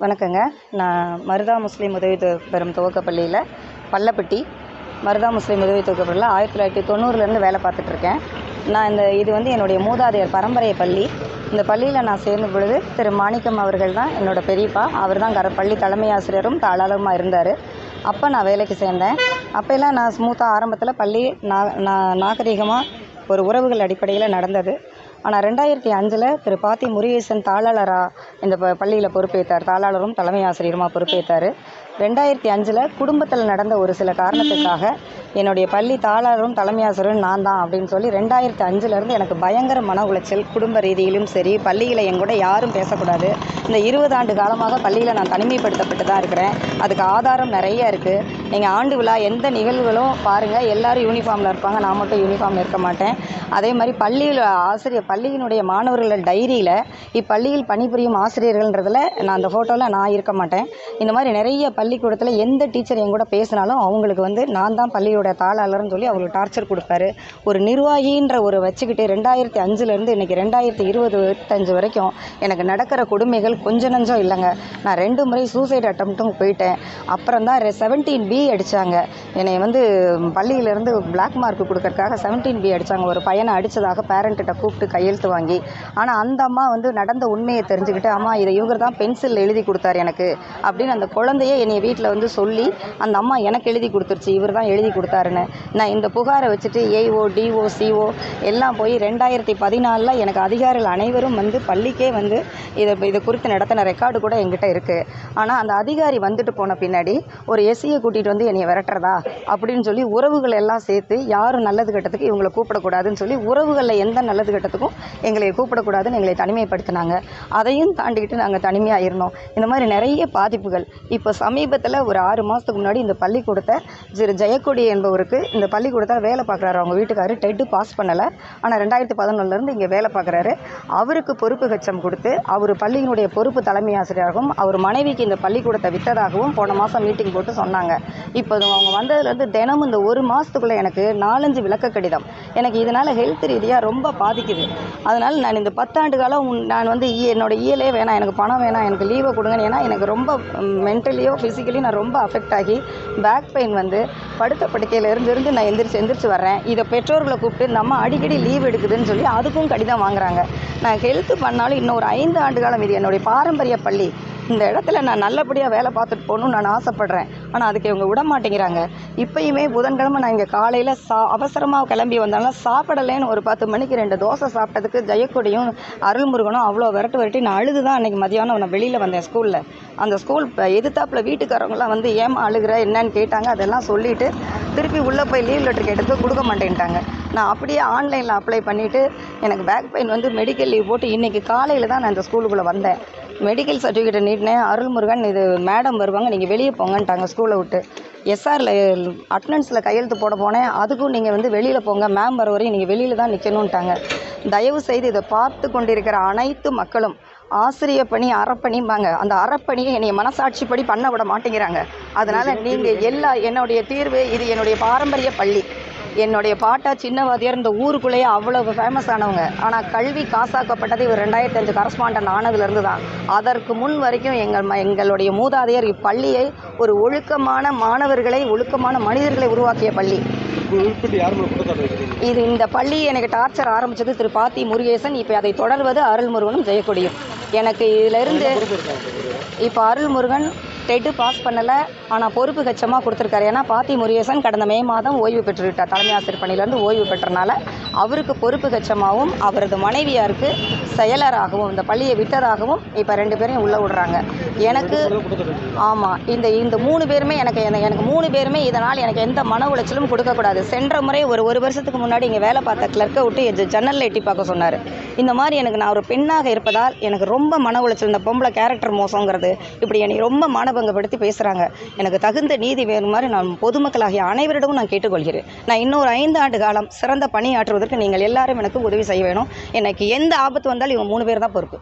வணக்கங்க. நான் மருதா முஸ்லீம் உதவி பெறும் துவக்கப்பள்ளியில் பள்ளப்பட்டி மருதா முஸ்லீம் உதவி துவக்கப்பள்ளியில் ஆயிரத்தி தொள்ளாயிரத்தி தொண்ணூறுலேருந்து வேலை பார்த்துட்ருக்கேன் நான் இந்த இது வந்து என்னுடைய மூதாதையர் பரம்பரை பள்ளி. இந்த பள்ளியில் நான் சேர்ந்த பொழுது திரு மாணிக்கம் அவர்கள் தான் என்னோட பெரியப்பா. அவர் தான் கர பள்ளி தலைமை ஆசிரியரும் தாளாளருமாக இருந்தார். அப்போ நான் வேலைக்கு சேர்ந்தேன். அப்போல்லாம் நான் ஸ்மூத்தாக ஆரம்பத்தில் பள்ளி நான் நா- நாகரிகமாக ஒரு உறவுகள் அடிப்படையில் நடந்தது. ஆனால் ரெண்டாயிரத்தி அஞ்சில் திரு பாத்தி முருகேசன் தாளாளராக இந்த ப பள்ளியில் பொறுப்பேற்றார் தாளாளரும் தலைமை ஆசிரியருமாக பொறுப்பேற்றார் ரெண்டாயிரத்தி அஞ்சில் குடும்பத்தில் நடந்த ஒரு சில காரணத்துக்காக என்னுடைய பள்ளி தாளாளரும் தலைமை நான் தான் அப்படின்னு சொல்லி ரெண்டாயிரத்தி அஞ்சுலேருந்து எனக்கு பயங்கர மன உளைச்சல் குடும்ப ரீதியிலும் சரி பள்ளியில் என் கூட யாரும் பேசக்கூடாது. இந்த இருபது ஆண்டு காலமாக பள்ளியில் நான் தனிமைப்படுத்தப்பட்டு தான் இருக்கிறேன். அதுக்கு ஆதாரம் நிறைய இருக்குது நீங்கள் ஆண்டு விழா எந்த நிகழ்வுகளும் பாருங்கள் எல்லோரும் யூனிஃபார்மில் இருப்பாங்க. நான் மட்டும் யூனிஃபார்மில் இருக்க மாட்டேன். அதே மாதிரி பள்ளியில் ஆசிரியர் பள்ளியினுடைய மாணவர்கள் டைரியில் இப்பள்ளியில் பணிபுரியும் ஆசிரியர்கள்ன்றதில் நான் அந்த ஃபோட்டோவில் நான் இருக்க மாட்டேன். இந்த மாதிரி நிறைய பள்ளிக்கூடத்தில் எந்த டீச்சர் என் கூட பேசினாலும் அவங்களுக்கு வந்து நான் தான் பள்ளியோட தாளாளர்னு சொல்லி அவங்களுக்கு டார்ச்சர் கொடுப்பாரு. ஒரு நிர்வாகின்ற ஒரு வச்சுக்கிட்டு ரெண்டாயிரத்தி அஞ்சுலேருந்து இன்றைக்கி ரெண்டாயிரத்தி இருபது இருபத்தஞ்சு வரைக்கும் எனக்கு நடக்கிற கொடுமைகள் கொஞ்ச நஞ்சம் இல்லைங்க. நான் ரெண்டு முறை சூசைட் அட்டம்ப்ட்டும் போயிட்டேன். அப்புறம் தான் செவன்டீன் பி அடித்தாங்க என்னை வந்து பள்ளியிலேருந்து பிளாக் மார்க் கொடுக்கறதுக்காக செவன்டீன் பி அடித்தாங்க ஒரு பையனை அடித்ததாக பேரண்ட்டிட்ட கூப்பிட்டு கையெழுத்து வாங்கி. ஆனால் அந்த அம்மா வந்து நடந்த உண்மையை தெரிஞ்சுக்கிட்டு அம்மா இதை இவங்க தான் பென்சில் எழுதி கொடுத்தாரு எனக்கு. அப்படின்னு அந்த குழந்தையே என்னை வீட்டில் வந்து சொல்லி அந்த அம்மா எனக்கு எழுதி கொடுத்துருச்சு. இவர் தான் எழுதி கொடுத்தாருன்னு நான் இந்த புகாரை வச்சுட்டு ஏஓ டிஓ சிஓ எல்லாம் போய் ரெண்டாயிரத்தி பதினாலில் எனக்கு அதிகாரிகள் அனைவரும் வந்து பள்ளிக்கே வந்து இதை இதை குறித்து நடத்தின ரெக்கார்டு கூட எங்கிட்ட இருக்குது ஆனால் அந்த அதிகாரி வந்துட்டு போன பின்னாடி ஒரு எஸ்சியை கூட்டிகிட்டு வந்து என்னை விரட்டுறதா? அப்படின்னு சொல்லி உறவுகள் எல்லாம் சேர்த்து யாரும் நல்லது கட்டத்துக்கு இவங்களை கூப்பிடக்கூடாதுன்னு சொல்லி உறவுகளில் எந்த நல்லது கட்டத்துக்கும் எங்களை கூப்பிடக்கூடாதுன்னு எங்களை தனிமைப்படுத்தினாங்க. அதையும் தாண்டிக்கிட்டு நாங்கள் தனிமையாக இருந்தோம். இந்த மாதிரி நிறைய பாதிப்புகள். இப்போ சமீபத்தில் ஒரு ஆறு மாதத்துக்கு முன்னாடி இந்த பள்ளிக்கூடத்தை திரு ஜெயக்கொடி என்பவருக்கு இந்த பள்ளிக்கூடத்தில் வேலை பார்க்குறாரு அவங்க வீட்டுக்காரு. டெட்டு பாஸ் பண்ணலை. ஆனால் ரெண்டாயிரத்தி பதினொன்றுலேருந்து இங்கே வேலை பார்க்குறாரு. அவருக்கு பொறுப்பு கச்சம் கொடுத்து அவர் பள்ளியினுடைய பொறுப்பு தலைமை ஆசிரியராகவும் அவர் மனைவிக்கு இந்த பள்ளிக்கூடத்தை விற்றதாகவும் போன மாதம் மீட்டிங் போட்டு சொன்னாங்க. இப்போ அவங்க வந்ததுலேருந்து தினமும் இந்த ஒரு மாதத்துக்குள்ளே எனக்கு நாலஞ்சு விளக்க கடிதம். எனக்கு இதனால் ஹெல்த் ரீதியாக ரொம்ப பாதிக்குது. அதனால் நான் இந்த பத்தாண்டு காலம் உன்- நான் வந்து என்னோடய என்னோட இயலே வேணாம் எனக்கு பணம் வேணாம் எனக்கு லீவை கொடுங்கன்னு ஏன்னா எனக்கு ரொம்ப மென்டலியோ ஃபிசிக்கலியோ நான் ரொம்ப அஃபெக்ட் ஆகி பேக் பெயின் வந்து படுத்த படுக்கையில் இருந்து இருந்து நான் எந்திரிச்சு எந்திரிச்சு வர்றேன். இதை பெற்றோர்களை கூப்பிட்டு நம்ம அடிக்கடி லீவ் எடுக்குதுன்னு சொல்லி அதுக்கும் கடிதம் வாங்குறாங்க. நான் ஹெல்த் பண்ணாலும் இன்னும் ஒரு ஐந்து ஆண்டு காலம் இது என்னுடைய பாரம்பரிய பள்ளி. இந்த இடத்துல நான் நல்லபடியாக வேலை பார்த்துட்டு போகணும்னு நான் ஆசைப்பட்றேன். ஆனால் அதுக்கு இவங்க விட மாட்டேங்கிறாங்க. இப்பயுமே புதன்கிழமை நான் இங்கே காலையில் சா அவசரமாக கிளம்பி வந்தாலும் சாப்பிடலேன்னு ஒரு பத்து மணிக்கு ரெண்டு தோசை சாப்பிட்டதுக்கு ஜெயக்கொடியும் அருள்முருகனும் அவ்வளோ விரட்டு விரட்டி நான் அழுது தான் அன்றைக்கி மதியானம் நான் வெளியில் வந்தேன் ஸ்கூலில். அந்த ஸ்கூல் இப்போ எதிர்த்தாப்பில் வீட்டுக்காரவங்களாம் வந்து ஏமா அழுகிற? என்னன்னு கேட்டாங்க. அதெல்லாம் சொல்லிவிட்டு திருப்பி உள்ளே போய் லீவ் லெட்டர் எடுத்து கொடுக்க மாட்டேன்ட்டாங்க. நான் அப்படியே ஆன்லைனில் அப்ளை பண்ணிவிட்டு எனக்கு பேக் பெயின் வந்து மெடிக்கல் லீவ் போட்டு இன்றைக்கி காலையில் தான் நான் இந்த ஸ்கூலுக்குள்ளே வந்தேன். மெடிக்கல் சர்டிஃபிகேட்டை நீட்டினேன் அருள்முருகன் இது மேடம் வருவாங்க நீங்கள் வெளியே போங்கன்ட்டாங்க ஸ்கூலை விட்டு. எஸ்ஆரில் அட்டனன்ஸில் கையெழுத்து போட போனேன் அதுக்கும் நீங்கள் வந்து வெளியில் போங்க மேம் வர வரையும் நீங்கள் வெளியில் தான் நிற்கணுன்ட்டாங்க தயவு செய்து இதை பார்த்து கொண்டிருக்கிற அனைத்து மக்களும் ஆசிரிய பணி அறப்பணிம்பாங்க. அந்த அறப்பணியை என்னை மனசாட்சிப்படி பண்ண விட மாட்டேங்கிறாங்க. அதனால் நீங்கள் எல்லா என்னுடைய தீர்வு இது என்னுடைய பாரம்பரிய பள்ளி. என்னுடைய பாட்டா சின்னவாதியார் இந்த ஊருக்குள்ளேயே அவ்வளவு ஃபேமஸ் ஆனவங்க. ஆனால் கல்வி காசாக்கப்பட்டது இவர் ரெண்டாயிரத்தி அஞ்சு கரஸ்பாண்டன் ஆனதுலேருந்து தான். அதற்கு முன் வரைக்கும் எங்கள் எங்களுடைய மூதாதையர் இப்பள்ளியை ஒரு ஒழுக்கமான மாணவர்களை ஒழுக்கமான மனிதர்களை உருவாக்கிய பள்ளி. இது இந்த பள்ளி எனக்கு டார்ச்சர் ஆரம்பிச்சது திரு பாத்தி முருகேசன். இப்போ அதை தொடர்வது அருள்முருகனும் ஜெயக்கொடியும். எனக்கு இதிலிருந்து இப்போ அருள்முருகன் டெட்டு பாஸ் பண்ணலை. ஆனால் பொறுப்பு கச்சமாக கொடுத்துருக்காரு. ஏன்னா பாத்தி முருகேசன் கடந்த மே மாதம் ஓய்வு பெற்றுவிட்டார். தலைமை ஆசிரியர் பணியிலேருந்து ஓய்வு பெற்றனால அவருக்கு பொறுப்பு கச்சமாகவும் அவரது மனைவியாருக்கு செயலராகவும் இந்த பள்ளியை விட்டதாகவும் இப்போ ரெண்டு பேரையும் உள்ளே விடுறாங்க. எனக்கு ஆமாம் இந்த இந்த மூணு பேருமே எனக்கு எனக்கு எனக்கு மூணு பேருமே இதனால் எனக்கு எந்த மன உளைச்சலும் கொடுக்கக்கூடாது. சென்ற முறை ஒரு ஒரு வருஷத்துக்கு முன்னாடி இங்கே வேலை பார்த்த கிளர்க்கை விட்டு என் ஜன்னலில் எட்டி பார்க்க சொன்னார். இந்த மாதிரி எனக்கு நான் ஒரு பெண்ணாக இருப்பதால் எனக்கு ரொம்ப மன உளைச்சல். இந்த பொம்பளை கேரக்டர் மோசங்கிறது இப்படி என்னை ரொம்ப மன மானபங்கப்படுத்தி பேசுகிறாங்க எனக்கு தகுந்த நீதி வேணுமாறு மாதிரி நான் பொதுமக்களாகிய அனைவரிடமும் நான் கேட்டுக்கொள்கிறேன். நான் இன்னொரு ஐந்து ஆண்டு காலம் சிறந்த பணியாற்றுவதற்கு நீங்கள் எல்லாரும் எனக்கு உதவி செய்ய வேணும். எனக்கு எந்த ஆபத்து வந்தாலும் இவங்க மூணு பேர் தான் பொறுப்பு.